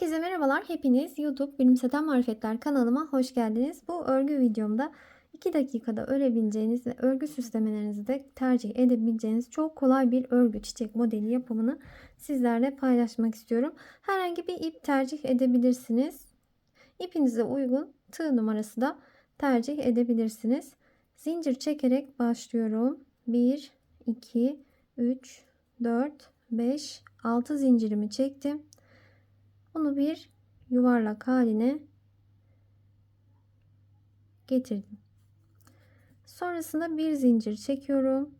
Herkese merhabalar. Hepiniz YouTube Bilimseten Marifetler kanalıma hoş geldiniz. Bu örgü videomda 2 dakikada örebileceğiniz ve örgü süslemelerinizi de tercih edebileceğiniz çok kolay bir örgü çiçek modeli yapımını sizlerle paylaşmak istiyorum. Herhangi bir ip tercih edebilirsiniz. İpinize uygun tığ numarası da tercih edebilirsiniz. Zincir çekerek başlıyorum. 1, 2, 3, 4, 5, 6 zincirimi çektim. Bunu bir yuvarlak haline getirdim. Sonrasında bir zincir çekiyorum.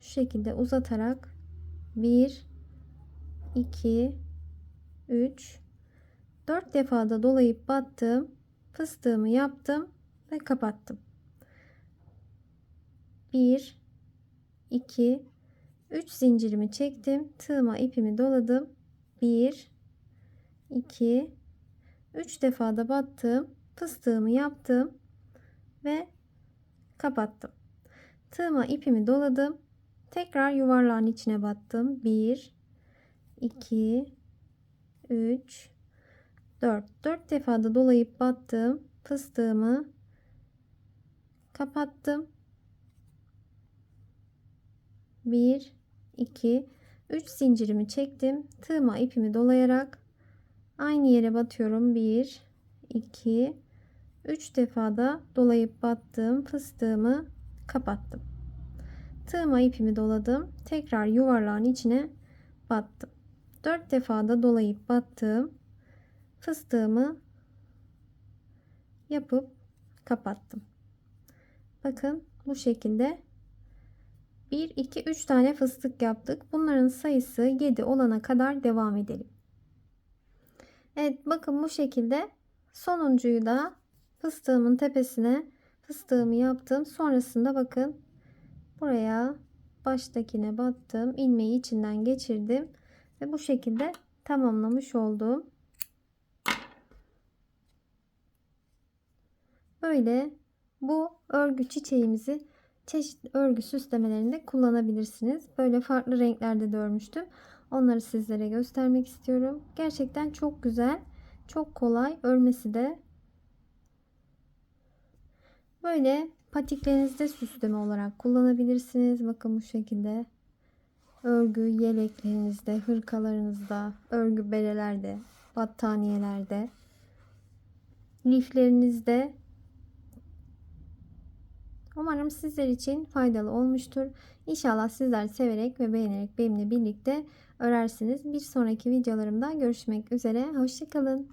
Şu şekilde uzatarak 1 2 3 4 defada dolayıp battım. Fıstığımı yaptım ve kapattım. 1 2 3 zincirimi çektim. Tığıma ipimi doladım. 1 2 3 defada battım. Fıstığımı yaptım ve kapattım. Tığıma ipimi doladım. Tekrar yuvarlağın içine battım. 1 2 3 4 4 defada dolayıp battım. Fıstığımı kapattım. 1 2 3 zincirimi çektim. Tığıma ipimi dolayarak aynı yere batıyorum. 1 2 3 defada dolayıp battım. Fıstığımı kapattım. Tığıma ipimi doladım. Tekrar yuvarlağın içine battım. 4 defada dolayıp battım. Fıstığımı yapıp kapattım. Bakın bu şekilde 1, 2, 3 tane fıstık yaptık. Bunların sayısı 7 olana kadar devam edelim. Evet bakın bu şekilde sonuncuyu da fıstığımın tepesine fıstığımı yaptım. Sonrasında bakın buraya baştakine battım. ilmeği içinden geçirdim. Ve bu şekilde tamamlamış oldum. Böyle bu örgü çiçeğimizi çeşitli örgü süslemelerinde kullanabilirsiniz. Böyle farklı renklerde de örmüştüm. Onları sizlere göstermek istiyorum. Gerçekten çok güzel, çok kolay örmesi de. Böyle patiklerinizde süsleme olarak kullanabilirsiniz. Bakın bu şekilde. Örgü yeleklerinizde, hırkalarınızda, örgü berelerde, battaniyelerde, liflerinizde Umarım sizler için faydalı olmuştur. İnşallah sizler severek ve beğenerek benimle birlikte örersiniz. Bir sonraki videolarımda görüşmek üzere. Hoşçakalın.